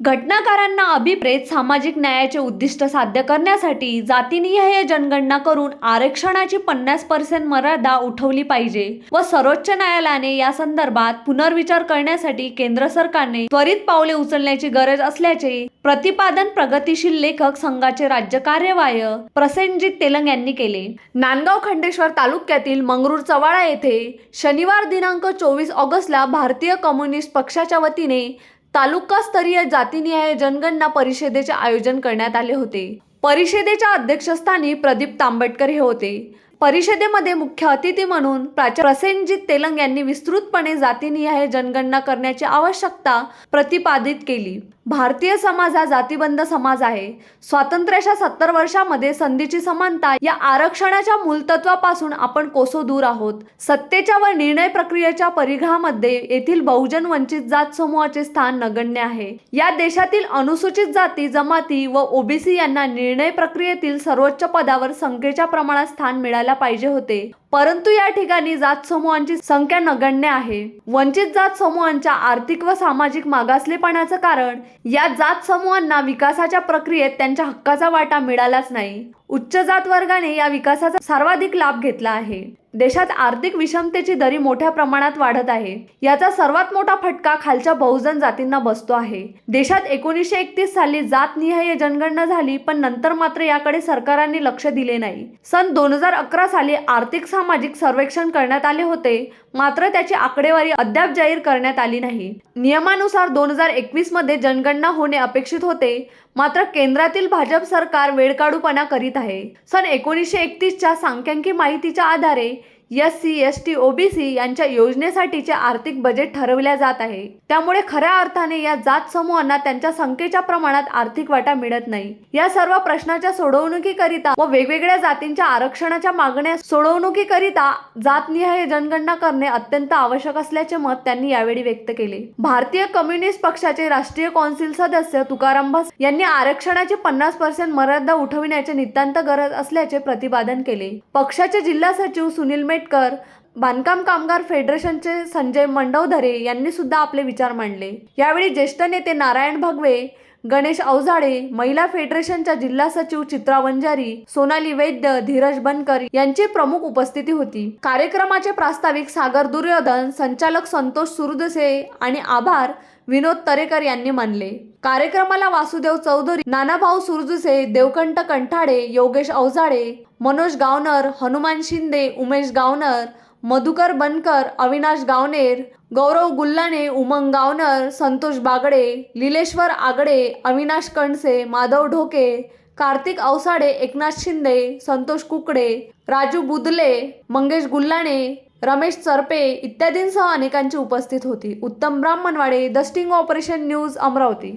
घटनाकारांना अभिप्रेत सामाजिक न्यायाचे उद्दिष्ट साध्य करण्यासाठी जातीनिहाय जनगणना करून आरक्षणाची पन्नास पर्सेंट मर्यादा उठवली पाहिजे व सर्वोच्च न्यायालयाने या संदर्भात पुनर्विचार करण्यासाठी केंद्र सरकारने त्वरित पावले उचलण्याची गरज असल्याचे प्रतिपादन प्रगतीशील लेखक संघाचे राज्य कार्यवाह प्रसेनजित तेलंग यांनी केले. नांदगाव खंडेश्वर तालुक्यातील मंगरूर चवाळा येथे शनिवार दिनांक चोवीस ऑगस्टला भारतीय कम्युनिस्ट पक्षाच्या वतीने तालुकास्तरीय जातीनिहाय जनगणना परिषदेचे आयोजन करण्यात आले होते. परिषदेच्या अध्यक्षस्थानी प्रदीप तांबटकर हे होते. परिषदेमध्ये मुख्य अतिथी म्हणून प्राचार्य प्रसेनजित तेलंग यांनी विस्तृतपणे जातीनिहाय जनगणना करण्याची आवश्यकता प्रतिपादित केली. भारतीय समाज हा जातीबंद समाज आहे. स्वातंत्र्याच्या सत्तर वर्षामध्ये संधीची समानता या आरक्षणाच्या मूलतत्वापासून आपण कोसो दूर आहोत. सत्तेच्या व निर्णय प्रक्रियेच्या परिघामध्ये येथील बहुजन वंचित जात समूहाचे स्थान नगण्य आहे. या देशातील अनुसूचित जाती जमाती व ओबीसी यांना निर्णय प्रक्रियेतील सर्वोच्च पदावर संख्येच्या प्रमाणात स्थान मिळायला पाहिजे होते. परंतु या ठिकाणी जात समूहांची संख्या नगण्य आहे. वंचित जात समूहांच्या आर्थिक व सामाजिक मागासलेपणाचं कारण या जात समूहांना विकासाच्या प्रक्रियेत त्यांच्या हक्काचा वाटा मिळालाच नाही. उच्च जात वर्गाने या विकासाचा सर्वाधिक लाभ घेतला आहे. देशात आर्थिक विषमतेची दरी मोठ्या प्रमाणात वाढत आहे. याचा सर्वात मोठा फटका खालच्या बहुजन जातींना बसतो आहे. देशात एकोणीसशे एकतीस साली जातनिहाय जनगणना झाली पण नंतर मात्र याकडे सरकारांनी लक्ष दिले नाही. सन दोन हजार अकरा साली आर्थिक सामाजिक सर्वेक्षण करण्यात आले होते मात्र त्याची आकडेवारी अद्याप जाहीर करण्यात आली नाही. नियमानुसार दोन हजार एकवीसमध्ये जनगणना होणे अपेक्षित होते मात्र केंद्रातील भाजप सरकार वेळकाढूपणा करीत आहे. सन एकोणीसशे एकतीसच्या सांख्यिकी माहितीच्या आधारे S C S T OBC यांच्या योजनेसाठीचे आर्थिक बजेट ठरवल्या जात आहे. त्यामुळे खऱ्या अर्थाने या जात समूहांना त्यांच्या संख्येच्या प्रमाणात आर्थिक वाटा मिळत नाही. या सर्व प्रश्नाच्या सोडवणुकीकरिता व वेगवेगळ्या जातींच्या आरक्षणाच्या मागण्या सोडवणुकीकरिता जातनिहाय जनगणना करणे अत्यंत आवश्यक असल्याचे मत त्यांनी यावेळी व्यक्त केले. भारतीय कम्युनिस्ट पक्षाचे राष्ट्रीय कौन्सिल सदस्य तुकाराम भास यांनी आरक्षणाची पन्नास पर्सेंट मर्यादा उठविण्याची नितांत गरज असल्याचे प्रतिपादन केले. पक्षाचे जिल्हा सचिव सुनील मेट आंबेडकर बांधकाम कामगार फेडरेशनचे संजय मंडवधरे यांनी सुद्धा आपले विचार मांडले. यावेळी ज्येष्ठ नेते नारायण भगवे गणेश अवजाडे महिला फेडरेशनच्या जिल्हा सचिव चित्रा वंजारी सोनाली वैद्य धीरज बनकर यांची प्रमुख उपस्थिती होती. कार्यक्रमाचे प्रास्ताविक सागर दुर्योधन संचालक संतोष सुरदसे आणि आभार विनोद तरेकर यांनी मानले. कार्यक्रमाला वासुदेव चौधरी नानाभाऊ सुरजुसे देवकंठ कंठाडे योगेश अवजाडे मनोज गावनर हनुमान शिंदे उमेश गावनर मधुकर बनकर अविनाश गावनेर गौरव गुल्लाने उमंग गावनर संतोष बागडे लिलेश्वर आगडे अविनाश कणसे माधव ढोके कार्तिक अवसाडे एकनाथ शिंदे संतोष कुकडे राजू बुदले मंगेश गुल्लाणे रमेश चरपे इत्यादींसह अनेकांची उपस्थित होती. Uttam Brahmanwade the sting operation news Amravati.